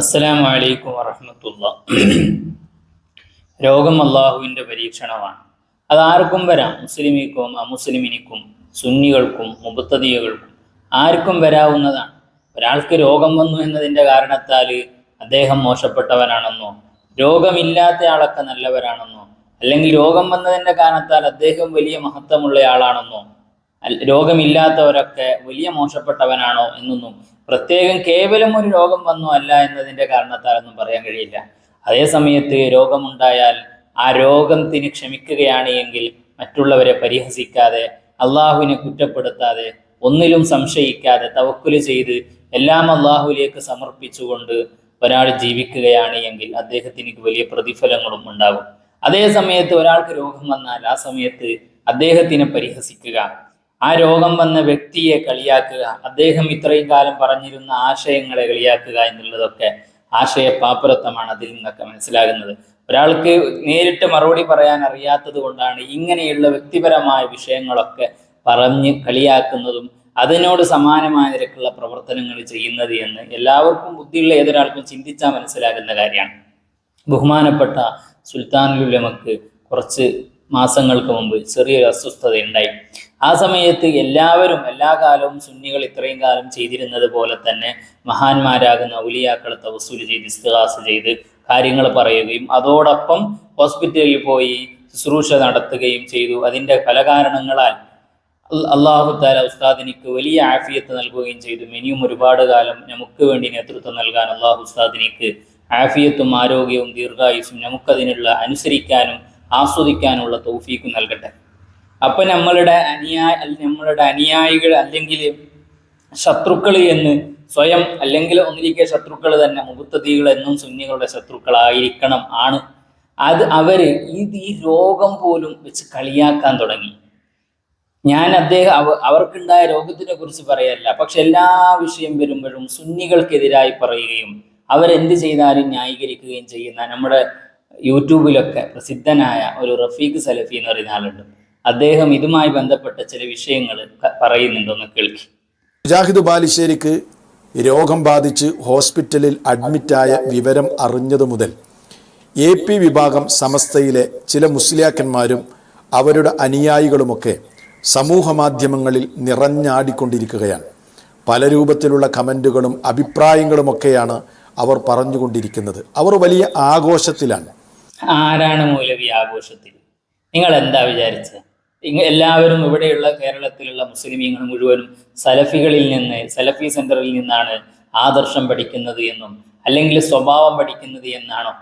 അസ്സലാമു വലൈക്കും വറഹമത്തുള്ള. രോഗം അള്ളാഹുവിന്റെ പരീക്ഷണമാണ്. അത് ആർക്കും വരാം. മുസ്ലിമിക്കും അമുസ്ലിമിനിക്കും സുന്നികൾക്കും മുബത്തതിയകൾക്കും ആർക്കും വരാവുന്നതാണ്. ഒരാൾക്ക് രോഗം വന്നു എന്നതിന്റെ കാരണത്താൽ അദ്ദേഹം മോശപ്പെട്ടവനാണെന്നോ രോഗമില്ലാത്ത ആളൊക്കെ നല്ലവരാണെന്നോ അല്ലെങ്കിൽ രോഗം വന്നതിന്റെ കാരണത്താൽ അദ്ദേഹം വലിയ മഹത്വമുള്ള ആളാണെന്നോ രോഗമില്ലാത്തവരൊക്കെ വലിയ മോശപ്പെട്ടവനാണോ എന്നൊന്നും പ്രത്യേകം കേവലം ഒരു രോഗം വന്നു അല്ല എന്നതിന്റെ കാരണത്താലൊന്നും പറയാൻ കഴിയില്ല. അതേ സമയത്ത് രോഗമുണ്ടായാൽ ആ രോഗത്തിന് ക്ഷമിക്കുകയാണ് എങ്കിൽ മറ്റുള്ളവരെ പരിഹസിക്കാതെ അള്ളാഹുവിനെ കുറ്റപ്പെടുത്താതെ ഒന്നിലും സംശയിക്കാതെ തവക്കുൽ ചെയ്ത് എല്ലാം അള്ളാഹുവിലേക്ക് സമർപ്പിച്ചുകൊണ്ട് ഒരാൾ ജീവിക്കുകയാണ് എങ്കിൽ അദ്ദേഹത്തിന് വലിയ പ്രതിഫലങ്ങളും ഉണ്ടാകും. അതേ സമയത്ത് ഒരാൾക്ക് രോഗം വന്നാൽ ആ സമയത്ത് അദ്ദേഹത്തിനെ പരിഹസിക്കുക. ആ രോഗം വന്ന വ്യക്തിയെ കളിയാക്കുക. അദ്ദേഹം ഇത്രയും കാലം പറഞ്ഞിരുന്ന ആശയങ്ങളെ കളിയാക്കുക എന്നുള്ളതൊക്കെ ആശയ പാപ്പരത്വമാണ് അതിൽ നിന്നൊക്കെ മനസ്സിലാകുന്നത്. ഒരാൾക്ക് നേരിട്ട് മറുപടി പറയാൻ അറിയാത്തത് കൊണ്ടാണ് ഇങ്ങനെയുള്ള വ്യക്തിപരമായ വിഷയങ്ങളൊക്കെ പറഞ്ഞ് കളിയാക്കുന്നതും അതിനോട് സമാനമായ നിരക്കുള്ള പ്രവർത്തനങ്ങൾ ചെയ്യുന്നത് എന്ന് എല്ലാവർക്കും ബുദ്ധിയുള്ള ഏതൊരാൾക്കും ചിന്തിച്ചാൽ മനസ്സിലാകുന്ന കാര്യമാണ്. ബഹുമാനപ്പെട്ട സുൽത്താനുലുലമക്ക് കുറച്ച് മാസങ്ങൾക്ക് മുമ്പ് ചെറിയൊരു അസ്വസ്ഥത ഉണ്ടായി ആ സമയത്ത് എല്ലാവരും എല്ലാ കാലവും സുന്നികൾ ഇത്രയും കാലം ചെയ്തിരുന്നത് പോലെ തന്നെ മഹാന്മാരാകുന്ന ഔലിയാക്കളെ തവസൂൽ ചെയ്ത് ഇസ്തിഹാസ് ചെയ്ത് കാര്യങ്ങൾ പറയുകയും അതോടൊപ്പം ഹോസ്പിറ്റലിൽ പോയി ശുശ്രൂഷ നടത്തുകയും ചെയ്തു. അതിന്റെ പല കാരണങ്ങളാൽ അള്ളാഹു താല ഉസ്താദിനിക്ക് വലിയ ആഫിയത്ത് നൽകുകയും ചെയ്തു. ഇനിയും ഒരുപാട് കാലം നമുക്ക് വേണ്ടി നേതൃത്വം നൽകാൻ അള്ളാഹു ഉസ്താദിനിക്ക് ആഫിയത്തും ആരോഗ്യവും ദീർഘായുസും നമുക്കതിനുള്ള അനുസരിക്കാനും ആസ്വദിക്കാനുള്ള തൗഫീക്കും നൽകട്ടെ. അപ്പൊ നമ്മളുടെ അനുയായ നമ്മളുടെ അനുയായികൾ അല്ലെങ്കിൽ ശത്രുക്കൾ എന്ന് സ്വയം അല്ലെങ്കിൽ ഒന്നിരിക്കെ ശത്രുക്കൾ തന്നെ മുഹത്തതികൾ എന്നും സുന്നികളുടെ ശത്രുക്കളായിരിക്കണം ആണ്. അത് അവർ ഇത് ഈ രോഗം പോലും വെച്ച് കളിയാക്കാൻ തുടങ്ങി. ഞാൻ അദ്ദേഹം അവ അവർക്കുണ്ടായ രോഗത്തിനെ കുറിച്ച് പറയല്ല. പക്ഷെ എല്ലാ വിഷയം വരുമ്പോഴും സുന്നികൾക്കെതിരായി പറയുകയും അവരെന്ത് ചെയ്താലും ന്യായീകരിക്കുകയും ചെയ്യുന്ന നമ്മുടെ യൂട്യൂബിലൊക്കെ പ്രസിദ്ധനായ ഒരു റഫീഖ് സലഫി എന്ന് പറയുന്ന ആളുണ്ട്. അദ്ദേഹം ഇതുമായി ബന്ധപ്പെട്ട ചില വിഷയങ്ങൾ പറയുന്നുണ്ടെന്ന് കേൾക്കി. മുജാഹിദ് ബാലിശ്ശേരിക്ക് രോഗം ബാധിച്ച് ഹോസ്പിറ്റലിൽ അഡ്മിറ്റായ വിവരം അറിഞ്ഞതു മുതൽ എ പി വിഭാഗം സമസ്തയിലെ ചില മുസ്ലിയാക്കന്മാരും അവരുടെ അനുയായികളുമൊക്കെ സമൂഹ മാധ്യമങ്ങളിൽ നിറഞ്ഞാടിക്കൊണ്ടിരിക്കുകയാണ്. പല രൂപത്തിലുള്ള കമന്റുകളും അഭിപ്രായങ്ങളുമൊക്കെയാണ് അവർ പറഞ്ഞുകൊണ്ടിരിക്കുന്നത്. അവർ വലിയ ആഘോഷത്തിലാണ്. ആരാണ് മൗലവി ആഘോഷത്തിൽ? നിങ്ങൾ എന്താ വിചാരിച്ചത് എല്ലാവരും ഇവിടെയുള്ള കേരളത്തിലുള്ള മുസ്ലിമീങ്ങൾ മുഴുവനും സലഫികളിൽ നിന്ന് സലഫി സെന്ററിൽ നിന്നാണ് ആദർശം പഠിക്കുന്നത് എന്നും അല്ലെങ്കിൽ സ്വഭാവം പഠിക്കുന്നത് എന്നാണോ?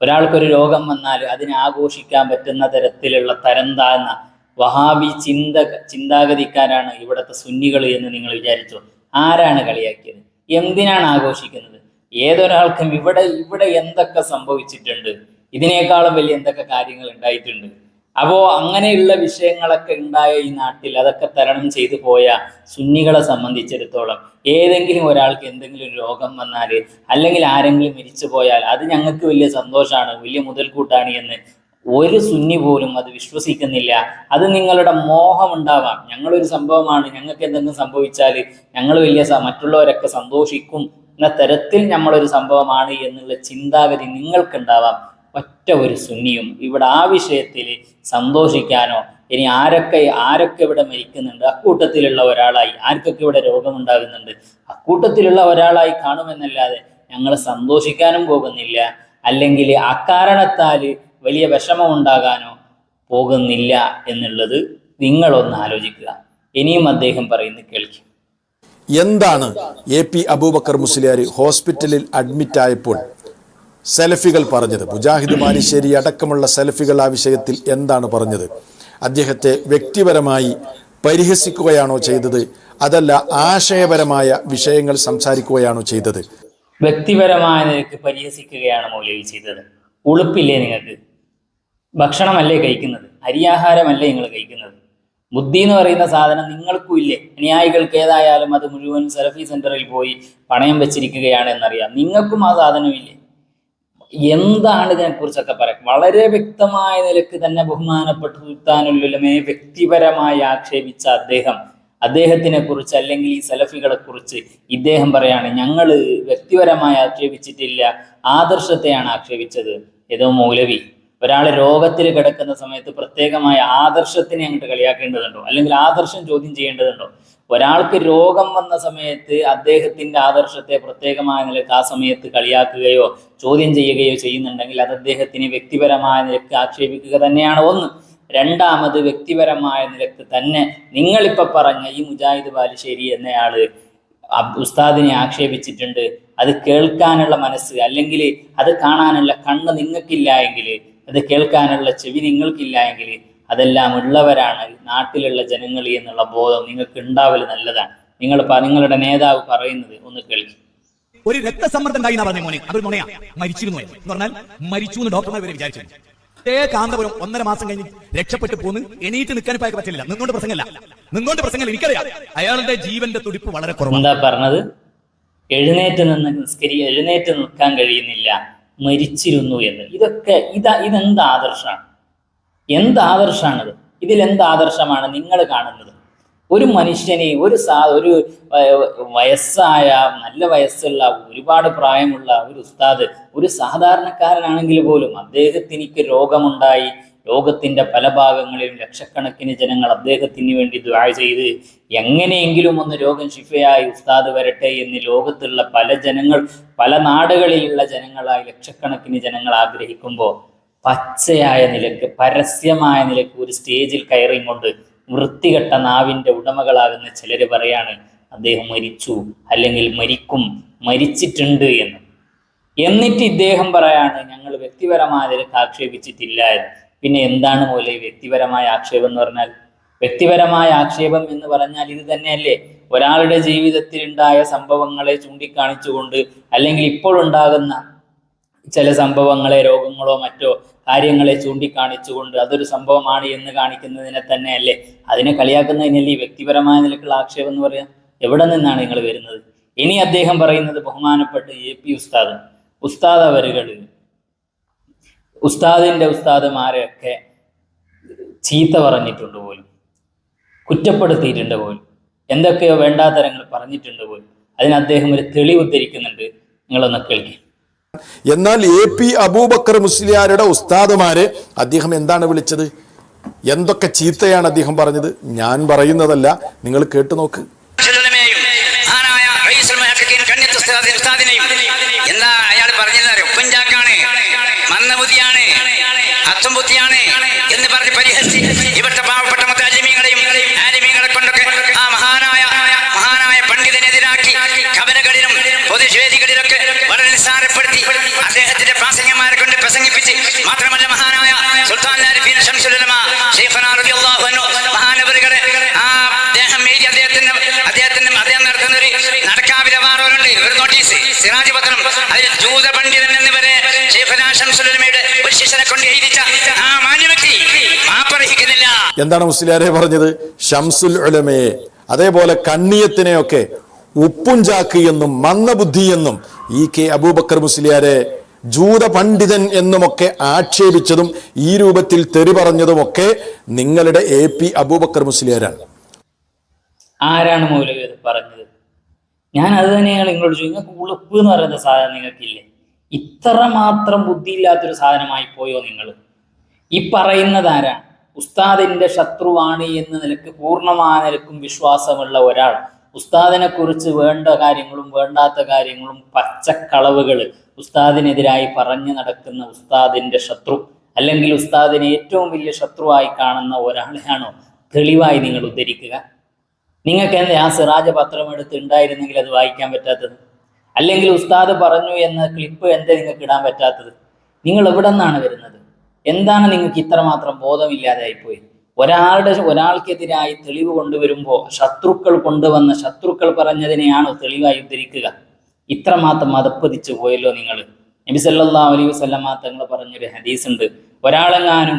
ഒരാൾക്കൊരു രോഗം വന്നാൽ അതിനെ ആഘോഷിക്കാൻ പറ്റുന്ന തരത്തിലുള്ള തരം താഴ്ന്ന വഹാബി ചിന്ത ചിന്താഗതിക്കാരാണ് ഇവിടുത്തെ സുന്നികൾ എന്ന് നിങ്ങൾ വിചാരിച്ചു? ആരാണ് കളിയാക്കിയത്? എന്തിനാണ് ആഘോഷിക്കുന്നത്? ഏതൊരാൾക്കും ഇവിടെ ഇവിടെ എന്തൊക്കെ സംഭവിച്ചിട്ടുണ്ട്? ഇതിനേക്കാളും വലിയ എന്തൊക്കെ കാര്യങ്ങൾ ഉണ്ടായിട്ടുണ്ട്? അപ്പോ അങ്ങനെയുള്ള വിഷയങ്ങളൊക്കെ ഉണ്ടായ ഈ നാട്ടിൽ അതൊക്കെ തരണം ചെയ്തു പോയ സുന്നികളെ സംബന്ധിച്ചിടത്തോളം ഏതെങ്കിലും ഒരാൾക്ക് എന്തെങ്കിലും രോഗം വന്നാൽ അല്ലെങ്കിൽ ആരെങ്കിലും മരിച്ചു പോയാൽ അത് ഞങ്ങൾക്ക് വലിയ സന്തോഷമാണ് വലിയ മുതൽക്കൂട്ടാണ് എന്ന് ഒരു സുന്നി പോലും അത് വിശ്വസിക്കുന്നില്ല. അത് നിങ്ങളുടെ മോഹം ഉണ്ടാവാം. ഞങ്ങളൊരു സംഭവമാണ്. ഞങ്ങൾക്ക് എന്തെങ്കിലും സംഭവിച്ചാൽ ഞങ്ങൾ വലിയ മറ്റുള്ളവരൊക്കെ സന്തോഷിക്കും എന്ന തരത്തിൽ നമ്മളൊരു സംഭവമാണ് എന്നുള്ള ചിന്താഗതി നിങ്ങൾക്കുണ്ടാവാം. ഒറ്റ ഒരു സുന്നിയും ഇവിടെ ആ വിഷയത്തിൽ സന്തോഷിക്കാനോ ഇനി ആരൊക്കെ ആരൊക്കെ ഇവിടെ മരിക്കുന്നുണ്ട് അക്കൂട്ടത്തിലുള്ള ഒരാളായി ആർക്കൊക്കെ ഇവിടെ രോഗമുണ്ടാകുന്നുണ്ട് അക്കൂട്ടത്തിലുള്ള ഒരാളായി കാണുമെന്നല്ലാതെ ഞങ്ങൾ സന്തോഷിക്കാനും പോകുന്നില്ല. അല്ലെങ്കിൽ അക്കാരണത്താൽ വലിയ വിഷമം ഉണ്ടാകാനോ പോകുന്നില്ല എന്നുള്ളത് നിങ്ങളൊന്ന് ആലോചിക്കുക. ഇനിയും അദ്ദേഹം പറയുന്നത് കേൾക്കും. എന്താണ് എ പി അബൂബക്കർ മുസ്ലിയാർ ഹോസ്പിറ്റലിൽ അഡ്മിറ്റായപ്പോൾ സെലഫികൾ പറഞ്ഞത്. മുജാഹിദ് മാലിശ്ശേരി അടക്കമുള്ള സെലഫികൾ ആ വിഷയത്തിൽ എന്താണ് പറഞ്ഞത്? അദ്ദേഹത്തെ വ്യക്തിപരമായി പരിഹസിക്കുകയാണോ ചെയ്തത്? അതല്ല ആശയപരമായ വിഷയങ്ങൾ സംസാരിക്കുകയാണോ ചെയ്തത്? വ്യക്തിപരമായ നിനക്ക് പരിഹസിക്കുകയാണ് മൗലവി ചെയ്തത്. ഉളുപ്പില്ലേ നിങ്ങൾക്ക്? ഭക്ഷണമല്ലേ കഴിക്കുന്നത്? അരിയാഹാരമല്ലേ നിങ്ങൾ കഴിക്കുന്നത്? ബുദ്ധി എന്ന് പറയുന്ന സാധനം നിങ്ങൾക്കും ഇല്ലേ? അനുയായികൾക്ക് ഏതായാലും അത് മുഴുവൻ സെലഫി സെന്ററിൽ പോയി പണയം വെച്ചിരിക്കുകയാണ് എന്നറിയാം. നിങ്ങൾക്കും ആ സാധനമില്ലേ എന്താണ് ഇതിനെക്കുറിച്ചൊക്കെ പറയാം. വളരെ വ്യക്തമായ നിലയ്ക്ക് തന്നെ ബഹുമാനപ്പെട്ട സുൽത്താനുല്ലുലമയെ വ്യക്തിപരമായി ആക്ഷേപിച്ച അദ്ദേഹം അദ്ദേഹത്തിനെ കുറിച്ച് അല്ലെങ്കിൽ ഈ സലഫികളെ കുറിച്ച് ഇദ്ദേഹം പറയാണ് ഞങ്ങൾ വ്യക്തിപരമായി ആക്ഷേപിച്ചിട്ടില്ല ആദർശത്തെയാണ് ആക്ഷേപിച്ചത്. ഏതോ മൗലവി. ഒരാൾ രോഗത്തിൽ കിടക്കുന്ന സമയത്ത് പ്രത്യേകമായ ആദർശത്തിനെ അങ്ങോട്ട് കളിയാക്കേണ്ടതുണ്ടോ? അല്ലെങ്കിൽ ആദർശം ചോദ്യം ചെയ്യേണ്ടതുണ്ടോ? ഒരാൾക്ക് രോഗം വന്ന സമയത്ത് അദ്ദേഹത്തിന്റെ ആദർശത്തെ പ്രത്യേകമായ നിലയ്ക്ക് ആ സമയത്ത് കളിയാക്കുകയോ ചോദ്യം ചെയ്യുകയോ ചെയ്യുന്നുണ്ടെങ്കിൽ അത് അദ്ദേഹത്തിന് വ്യക്തിപരമായ നിലയ്ക്ക് ആക്ഷേപിക്കുക തന്നെയാണ് ഒന്ന്. രണ്ടാമത് വ്യക്തിപരമായ നിലയ്ക്ക് തന്നെ നിങ്ങളിപ്പോ പറഞ്ഞ ഈ മുജാഹിദ് ബാലുശ്ശേരി എന്നയാൾ ഉസ്താദിനെ ആക്ഷേപിച്ചിട്ടുണ്ട്. അത് കേൾക്കാനുള്ള മനസ്സ് അല്ലെങ്കിൽ അത് കാണാനുള്ള കണ്ണ് നിങ്ങൾക്കില്ല എങ്കിൽ അത് കേൾക്കാനുള്ള ചെവി നിങ്ങൾക്കില്ല എങ്കിൽ അതെല്ലാം ഉള്ളവരാണ് നാട്ടിലുള്ള ജനങ്ങൾ എന്നുള്ള ബോധം നിങ്ങൾക്ക് ഉണ്ടാവൽ നല്ലതാണ്. നിങ്ങൾ നിങ്ങളുടെ നേതാവ് പറയുന്നത് ഒന്ന് കേൾക്കും. ഒരു രക്തസമ്മർദ്ദം ഉണ്ടായി പറഞ്ഞ മോനെ? മരിച്ചിരുന്നു എന്ന്. പറഞ്ഞാൽ മരിച്ചു എന്ന് ഡോക്ടർമാർ വരെ വിചാരിച്ചു. കാന്തപുരം ഒന്നര മാസം കഴിഞ്ഞ് രക്ഷപ്പെട്ടു പോന്ന് എണീറ്റ് നിൽക്കാൻ ഇപ്പൊ പറ്റില്ല. നിങ്ങളുടെ പ്രസംഗമല്ല നിങ്ങളുടെ പ്രസംഗം എനിക്കറിയാം. അയാളുടെ ജീവന്റെ തുടിപ്പ് വളരെ കുറവാണ്. എന്താ പറഞ്ഞത്? എഴുന്നേറ്റ് നിന്ന് നിസ്കരി എഴുന്നേറ്റ് നിൽക്കാൻ കഴിയുന്നില്ല. മരിച്ചിരുന്നു എന്ന്. ഇതൊക്കെ ഇതാ ഇതെന്ത് ആദർശമാണ്? എന്ത് ആദർശമാണിത്? ഇതിൽ എന്ത് ആദർശമാണ് നിങ്ങൾ കാണുന്നത്? ഒരു മനുഷ്യനെ ഒരു സാ ഒരു വയസ്സായ നല്ല വയസ്സുള്ള ഒരുപാട് പ്രായമുള്ള ഒരു ഉസ്താദ് ഒരു സാധാരണക്കാരനാണെങ്കിൽ പോലും അദ്ദേഹത്തിനിക്ക് രോഗമുണ്ടായി ലോകത്തിന്റെ പല ഭാഗങ്ങളിലും ലക്ഷക്കണക്കിന് ജനങ്ങൾ അദ്ദേഹത്തിന് വേണ്ടി ദ്വാഴ ചെയ്ത് എങ്ങനെയെങ്കിലും ഒന്ന് രോഗം ശിഫയായി ഉസ്താദ് വരട്ടെ എന്ന് ലോകത്തുള്ള പല ജനങ്ങൾ പല നാടുകളിലുള്ള ജനങ്ങളായി ലക്ഷക്കണക്കിന് ജനങ്ങൾ ആഗ്രഹിക്കുമ്പോൾ പച്ചയായ നിലയ്ക്ക് പരസ്യമായ നിലയ്ക്ക് ഒരു സ്റ്റേജിൽ കയറി കൊണ്ട് വൃത്തികെട്ട നാവിന്റെ ഉടമകളാകുന്ന ചിലർ പറയാണ് അദ്ദേഹം മരിച്ചു അല്ലെങ്കിൽ മരിക്കും മരിച്ചിട്ടുണ്ട് എന്ന്. എന്നിട്ട് ഇദ്ദേഹം പറയാണ് ഞങ്ങൾ വ്യക്തിപരമായ നിലയ്ക്ക് ആക്ഷേപിച്ചിട്ടില്ല പിന്നെ എന്താണ് പോലെ വ്യക്തിപരമായ ആക്ഷേപം എന്ന് പറഞ്ഞാൽ? വ്യക്തിപരമായ ആക്ഷേപം എന്ന് പറഞ്ഞാൽ ഇത് തന്നെയല്ലേ? ഒരാളുടെ ജീവിതത്തിൽ ഉണ്ടായ സംഭവങ്ങളെ ചൂണ്ടിക്കാണിച്ചുകൊണ്ട് അല്ലെങ്കിൽ ഇപ്പോൾ ഉണ്ടാകുന്ന ചില സംഭവങ്ങളെ രോഗങ്ങളോ മറ്റോ കാര്യങ്ങളെ ചൂണ്ടിക്കാണിച്ചുകൊണ്ട് അതൊരു സംഭവമാണ് എന്ന് കാണിക്കുന്നതിനെ തന്നെയല്ലേ? അതിനെ കളിയാക്കുന്നതിനല്ലേ വ്യക്തിപരമായ നിലക്കുള്ള ആക്ഷേപം എന്ന് പറയാം? എവിടെ നിന്നാണ് നിങ്ങൾ വരുന്നത്? ഇനി അദ്ദേഹം പറയുന്നത് ബഹുമാനപ്പെട്ട് എ പി ഉസ്താദ്. ഉസ്താദ് അവരുകൾ ഉസ്താദിന്റെ ഉസ്താദുമാരെയൊക്കെ ചീത്ത പറഞ്ഞിട്ടുണ്ട് പോലും. കുറ്റപ്പെടുത്തിയിട്ടുണ്ട് പോലും. എന്തൊക്കെയോ വേണ്ടാത്തരങ്ങൾ പറഞ്ഞിട്ടുണ്ട് പോലും. അതിന് അദ്ദേഹം ഒരു തെളിവ് ഉദ്ധരിക്കുന്നുണ്ട്. നിങ്ങളൊന്ന് കേൾക്കി. എന്നാൽ എ പി അബൂബക്കർ മുസ്ലിയാരുടെ ഉസ്താദുമാരെ അദ്ദേഹം എന്താണ് വിളിച്ചത്? എന്തൊക്കെ ചീത്തയാണ് അദ്ദേഹം പറഞ്ഞത്? ഞാൻ പറയുന്നതല്ല. നിങ്ങൾ കേട്ടു നോക്ക്. പൊതുവേദികളിലൊക്കെ വളരെ നിസ്സാരപ്പെടുത്തി അദ്ദേഹത്തിന്റെ പ്രാസംഗന്മാരെ കൊണ്ട് പ്രസംഗിപ്പിച്ച് മാത്രമല്ല മഹാനായ സുൽത്താൻ ആരിഫീൻ ശംസുലമ ഷെയ്ഖുനാ റളിയല്ലാഹു അൻഹു മഹാനവറുകളെ ആ അദ്ദേഹം എഴുതി അദ്ദേഹത്തിന് അദ്ദേഹത്തിന് അദ്ദേഹം നടത്തുന്ന ഒരു നടക്കാവിലെ വാറോലുണ്ട് ഒരു നോട്ടീസ് സിറാജ് പത്രം. അതിൽ ജൂത പണ്ഡിതൻ എന്നിവരെ ഷെയ്ഖുനാ ശംസുലമയുടെ ഒരു ശിഷ്യനെ കൊണ്ട് എഴുതിച്ച ആ മാന്യ വ്യക്തി മാപ്പർഹിക്കുന്നില്ല എന്താണ് മുസ്ലിയാരെ പറഞ്ഞത്? ഷംസുൽ ഉലമയെ. അതേപോലെ കണ്ണിയത്തിനെയൊക്കെ ഉപ്പുംചാക്ക് എന്നും മന്ദബുദ്ധി എന്നും ഇ കെ അബൂബക്കർ മുസ്ലിയാരെ ജൂത പണ്ഡിതൻ എന്നുമൊക്കെ ആക്ഷേപിച്ചതും ഈ രൂപത്തിൽ തെറി പറഞ്ഞതുമൊക്കെ നിങ്ങളുടെ എ പി അബൂബക്കർ മുസ്ലിയാരാണ്. ആരാണ് മൗലവി അത് പറഞ്ഞത്? ഞാൻ അത് തന്നെയാണ് നിങ്ങളോട് ചോദിക്കുന്നത് ഉളുപ്പ് എന്ന് പറയുന്ന സാധനം നിങ്ങൾക്കില്ലേ? ഇത്ര മാത്രം ബുദ്ധിയില്ലാത്തൊരു സാധനമായി പോയോ നിങ്ങൾ? ഈ പറയുന്നത് ആരാണ് ഉസ്താദിന്റെ ശത്രുവാണ് എന്ന നിലയ്ക്ക് പൂർണമായ നിലക്കും വിശ്വാസമുള്ള ഒരാൾ. ഉസ്താദിനെ കുറിച്ച് വേണ്ട കാര്യങ്ങളും വേണ്ടാത്ത കാര്യങ്ങളും പച്ചക്കളവുകൾ ഉസ്താദിനെതിരായി പറഞ്ഞു നടക്കുന്ന ഉസ്താദിന്റെ ശത്രു അല്ലെങ്കിൽ ഉസ്താദിനെ ഏറ്റവും വലിയ ശത്രുവായി കാണുന്ന ഒരാളെയാണോ? തെളിവായി നിങ്ങൾ ഉദ്ധരിക്കുക. നിങ്ങൾക്ക് എന്താ ആ സിറാജ പത്രം എടുത്ത് ഉണ്ടായിരുന്നെങ്കിൽ അത് വായിക്കാൻ പറ്റാത്തത്? അല്ലെങ്കിൽ ഉസ്താദ് പറഞ്ഞു എന്ന ക്ലിപ്പ് എന്താ നിങ്ങൾക്ക് ഇടാൻ പറ്റാത്തത്? നിങ്ങൾ എവിടെ നിന്നാണ് വരുന്നത്? എന്താണ് നിങ്ങൾക്ക് ഇത്രമാത്രം ബോധമില്ലാതായിപ്പോയി ഒരാളുടെ ഒരാൾക്കെതിരായി തെളിവ് കൊണ്ടുവരുമ്പോൾ ശത്രുക്കൾ കൊണ്ടുവന്ന ശത്രുക്കൾ പറഞ്ഞതിനെയാണ് തെളിവായി ഉദ്ധരിക്കുക. ഇത്രമാത്രം മതപ്പതിച്ചു പോയല്ലോ നിങ്ങൾ നബി സല്ലല്ലാഹു അലൈഹി വസല്ലമ തങ്ങൾ പറഞ്ഞൊരു ഹദീസ് ഉണ്ട് ഒരാളെങ്ങാനും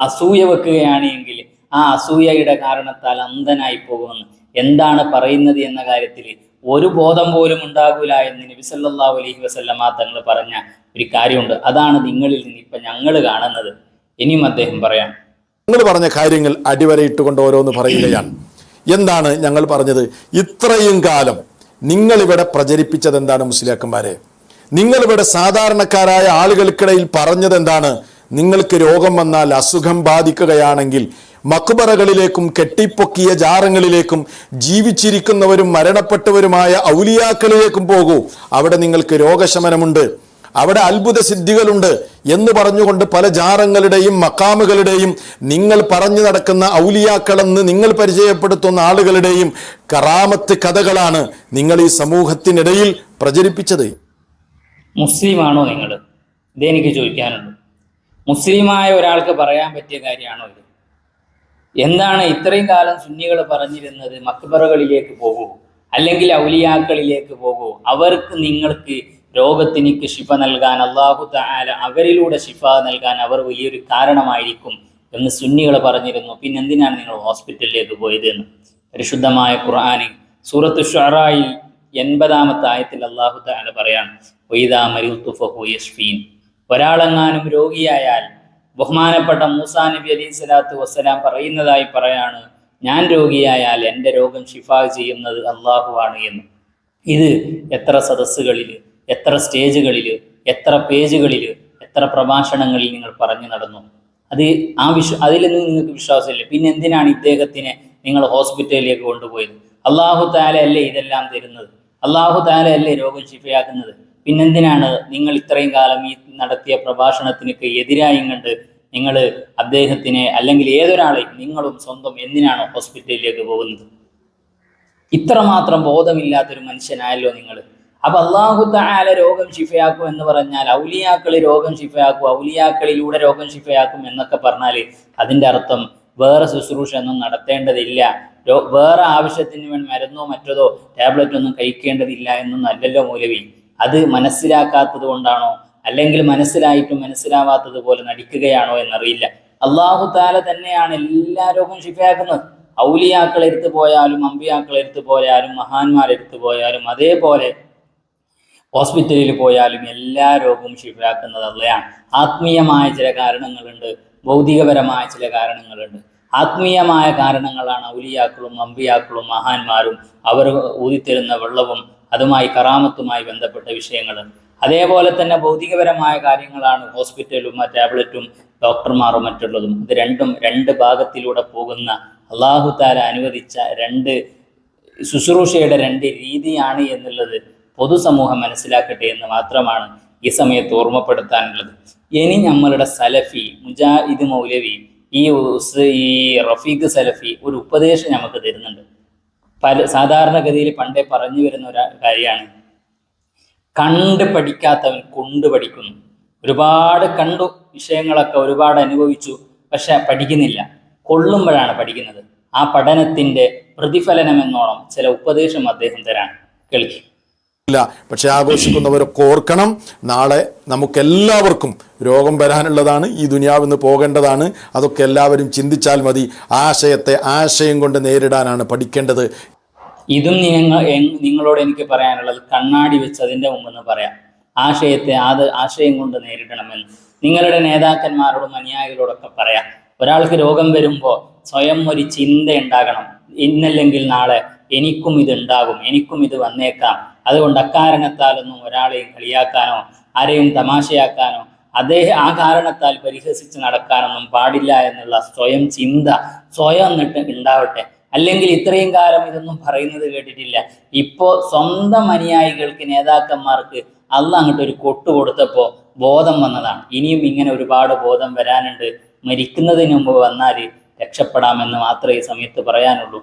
അസൂയ വെക്കുകയാണെങ്കിൽ ആ അസൂയയുടെ കാരണത്താൽ അന്ധനായി പോകുമെന്ന് എന്താണ് പറയുന്നത് എന്ന കാര്യത്തിൽ ഒരു ബോധം പോലും ഉണ്ടാകൂല എന്ന് നബി സല്ലല്ലാഹു അലൈഹി വസല്ലമ തങ്ങൾ പറഞ്ഞ ഒരു കാര്യമുണ്ട്. അതാണ് നിങ്ങളിൽ നിന്ന് ഇപ്പം ഞങ്ങൾ കാണുന്നത്. ഇനിയും അദ്ദേഹം പറയാം. നിങ്ങൾ പറഞ്ഞ കാര്യങ്ങൾ അടിവരയിട്ടുകൊണ്ട് ഓരോന്ന് പറയുകയാണ്. എന്താണ് ഞങ്ങൾ പറഞ്ഞത്? ഇത്രയും കാലം നിങ്ങളിവിടെ പ്രചരിപ്പിച്ചത് എന്താണ് മുസ്ലിയാക്കന്മാരെ? നിങ്ങളിവിടെ സാധാരണക്കാരായ ആളുകൾക്കിടയിൽ പറഞ്ഞത് എന്താണ്? നിങ്ങൾക്ക് രോഗം വന്നാൽ അസുഖം ബാധിക്കുകയാണെങ്കിൽ മക്ബറകളിലേക്കും കെട്ടിപ്പൊക്കിയ ജാറങ്ങളിലേക്കും ജീവിച്ചിരിക്കുന്നവരും മരണപ്പെട്ടവരുമായ ഔലിയാക്കളിലേക്കും പോകൂ. അവിടെ നിങ്ങൾക്ക് രോഗശമനമുണ്ട്. അവിടെ അത്ഭുത സിദ്ധികളുണ്ട് എന്ന് പറഞ്ഞുകൊണ്ട് പല ജാറങ്ങളുടെയും മക്കാമുകളുടെയും നിങ്ങൾ പറഞ്ഞു നടക്കുന്ന ഔലിയാക്കളെന്ന് നിങ്ങൾ പരിചയപ്പെടുത്തുന്ന ആളുകളുടെയും കറാമത്ത് കഥകളാണ് നിങ്ങൾ ഈ സമൂഹത്തിനിടയിൽ പ്രചരിപ്പിച്ചത്. മുസ്ലിമാണോ നിങ്ങൾ? ഇതെനിക്ക് ചോദിക്കാനുള്ളൂ മുസ്ലിമായ ഒരാൾക്ക് പറയാൻ പറ്റിയ കാര്യമാണോ ഇത്? എന്താണ് ഇത്രയും കാലം സുന്നികൾ പറഞ്ഞിരുന്നത്? മക്ബറകളിലേക്ക് പോകൂ അല്ലെങ്കിൽ ഔലിയാക്കളിലേക്ക് പോകൂ. അവർക്ക് നിങ്ങൾക്ക് രോഗത്തിനിക്ക് ശിഫ നൽകാൻ അള്ളാഹു താല അവരിലൂടെ ശിഫ നൽകാൻ അവർ വലിയൊരു കാരണമായിരിക്കും എന്ന് സുന്നികൾ പറഞ്ഞിരുന്നു. പിന്നെ എന്തിനാണ് നിങ്ങൾ ഹോസ്പിറ്റലിലേക്ക് പോയത് എന്ന്? പരിശുദ്ധമായ ഖുർആാനി സൂറത്ത് ഷറായിൽ എൺപതാമത്തെ ആയത്തിൽ അള്ളാഹു താല പറയാണ് ഒരാളെങ്ങാനും രോഗിയായാൽ ബഹുമാനപ്പെട്ട മൂസാ നബി അലൈഹി സ്വലാത്തു വസ്സലാം പറയുന്നതായി പറയാണ് ഞാൻ രോഗിയായാൽ എന്റെ രോഗം ഷിഫാ ചെയ്യുന്നത് അള്ളാഹുവാണ് എന്ന്. ഇത് എത്ര സദസ്സുകളിൽ എത്ര സ്റ്റേജുകളിൽ എത്ര പേജുകളിൽ എത്ര പ്രഭാഷണങ്ങളിൽ നിങ്ങൾ പറഞ്ഞു നടന്നു. അത് ആ വിശ്വ അതിലൊന്നും നിങ്ങൾക്ക് വിശ്വാസമില്ല. പിന്നെ എന്തിനാണ് ഇദ്ദേഹത്തിനെ നിങ്ങൾ ഹോസ്പിറ്റലിലേക്ക് കൊണ്ടുപോയത്? അള്ളാഹു താല അല്ലേ ഇതെല്ലാം തരുന്നത്? അള്ളാഹു താല അല്ലേ രോഗം ശിഫയാക്കുന്നത്? പിന്നെന്തിനാണ് നിങ്ങൾ ഇത്രയും കാലം ഈ നടത്തിയ പ്രഭാഷണത്തിനൊക്കെ എതിരായും കണ്ട് നിങ്ങൾ അദ്ദേഹത്തിനെ അല്ലെങ്കിൽ ഏതൊരാളെയും നിങ്ങളും സ്വന്തം എന്തിനാണ് ഹോസ്പിറ്റലിലേക്ക് പോകുന്നത്? ഇത്രമാത്രം ബോധമില്ലാത്തൊരു മനുഷ്യനായല്ലോ നിങ്ങൾ. അപ്പൊ അള്ളാഹു താല രോഗം ശിഫയാക്കും എന്ന് പറഞ്ഞാൽ ഔലിയാക്കളി രോഗം ശിഫയാക്കും ഔലിയാക്കളിലൂടെ രോഗം ശിഫയാക്കും എന്നൊക്കെ പറഞ്ഞാൽ അതിന്റെ അർത്ഥം വേറെ ശുശ്രൂഷ ഒന്നും നടത്തേണ്ടതില്ല. വേറെ ആവശ്യത്തിന് മരുന്നോ മറ്റതോ ടാബ്ലറ്റ് ഒന്നും കഴിക്കേണ്ടതില്ല എന്നൊന്നല്ലല്ലോ മൂലവി. അത് മനസ്സിലാക്കാത്തത് കൊണ്ടാണോ? അല്ലെങ്കിൽ മനസ്സിലായിട്ടും മനസ്സിലാവാത്തത് പോലെ നടിക്കുകയാണോ എന്നറിയില്ല. അള്ളാഹു താല തന്നെയാണ് എല്ലാ രോഗവും ശിഫയാക്കുന്നത്. ഔലിയാക്കളെടുത്ത് പോയാലും അമ്പിയാക്കളെടുത്ത് പോയാലും മഹാന്മാരെടുത്ത് പോയാലും അതേപോലെ ഹോസ്പിറ്റലിൽ പോയാലും എല്ലാ രോഗവും ശിഫിലാക്കുന്നത് അല്ലയാണ് ആത്മീയമായ ചില കാരണങ്ങളുണ്ട്. ഭൗതികപരമായ ചില കാരണങ്ങളുണ്ട്. ആത്മീയമായ കാരണങ്ങളാണ് ഔലിയാക്കളും അമ്പിയാക്കളും മഹാന്മാരും അവർ ഊതിത്തരുന്ന വെള്ളവും അതുമായി കറാമത്തുമായി ബന്ധപ്പെട്ട വിഷയങ്ങൾ. അതേപോലെ തന്നെ ഭൗതികപരമായ കാര്യങ്ങളാണ് ഹോസ്പിറ്റലും ആ ടാബ്ലറ്റും ഡോക്ടർമാറും മറ്റുള്ളതും. ഇത് രണ്ടും രണ്ട് ഭാഗത്തിലൂടെ പോകുന്ന അള്ളാഹു താല അനുവദിച്ച രണ്ട് ശുശ്രൂഷയുടെ രണ്ട് രീതിയാണ് എന്നുള്ളത് പൊതുസമൂഹം മനസ്സിലാക്കട്ടെ എന്ന് മാത്രമാണ് ഈ സമയത്ത് ഓർമ്മപ്പെടുത്താനുള്ളത്. ഇനി നമ്മളുടെ സലഫി മുജാഹിദ് മൗലവി ഈ ഈ റഫീഖ് സലഫി ഒരു ഉപദേശം നമുക്ക് തരുന്നുണ്ട്. പല സാധാരണഗതിയിൽ പണ്ടേ പറഞ്ഞു വരുന്ന ഒരു കാര്യമാണ്. കണ്ട് പഠിക്കാത്തവൻ കൊണ്ട് പഠിക്കുന്നു. ഒരുപാട് കണ്ടു വിഷയങ്ങളൊക്കെ ഒരുപാട് അനുഭവിച്ചു പക്ഷെ പഠിക്കുന്നില്ല. കൊള്ളുമ്പോഴാണ് പഠിക്കുന്നത്. ആ പഠനത്തിന്റെ പ്രതിഫലനം എന്നോണം ചില ഉപദേശം അദ്ദേഹം തരാൻ കേൾക്കും. ഇല്ല. പക്ഷെ ആഘോഷിക്കുന്നവരൊക്കെ ഓർക്കണം നാളെ നമുക്കെല്ലാവർക്കും രോഗം വരാനുള്ളതാണ്. ഈ ദുനിയാവിന്ന് പോകേണ്ടതാണ്. അതൊക്കെ എല്ലാവരും ചിന്തിച്ചാൽ മതി. ആശയത്തെ ആശയം കൊണ്ട് നേരിടാനാണ് പഠിക്കേണ്ടത്. ഇതും നിങ്ങൾ നിങ്ങളോട് എനിക്ക് പറയാനുള്ളത് കണ്ണാടി വെച്ച് അതിന്റെ മുമ്പെന്ന് പറയാം. ആശയത്തെ അത് ആശയം കൊണ്ട് നേരിടണമെന്ന്. നിങ്ങളുടെ നേതാക്കന്മാരോടും അനുയായികളോടൊക്കെ പറയാം. ഒരാൾക്ക് രോഗം വരുമ്പോൾ സ്വയം ഒരു ചിന്ത ഉണ്ടാകണം. ഇന്നല്ലെങ്കിൽ നാളെ എനിക്കും ഇത് ഉണ്ടാകും എനിക്കും ഇത് വന്നേക്കാം. അതുകൊണ്ട് അക്കാരണത്താലൊന്നും ഒരാളെയും കളിയാക്കാനോ ആരെയും തമാശയാക്കാനോ അദ്ദേഹം ആ കാരണത്താൽ പരിഹസിച്ച് നടക്കാനൊന്നും പാടില്ല എന്നുള്ള സ്വയം ചിന്ത സ്വയം എന്നിട്ട് ഉണ്ടാവട്ടെ അല്ലെങ്കിൽ ഇത്രയും കാലം ഇതൊന്നും പറയുന്നത് കേട്ടിട്ടില്ല. ഇപ്പോ സ്വന്തം അനുയായികൾക്ക് നേതാക്കന്മാർക്ക് അല്ല അങ്ങോട്ട് ഒരു കൊട്ടു കൊടുത്തപ്പോൾ ബോധം വന്നതാണ്. ഇനിയും ഇങ്ങനെ ഒരുപാട് ബോധം വരാനുണ്ട്. മരിക്കുന്നതിന് മുമ്പ് വന്നാൽ രക്ഷപ്പെടാമെന്ന് മാത്രമേ ഈ സമയത്ത് പറയാനുള്ളൂ.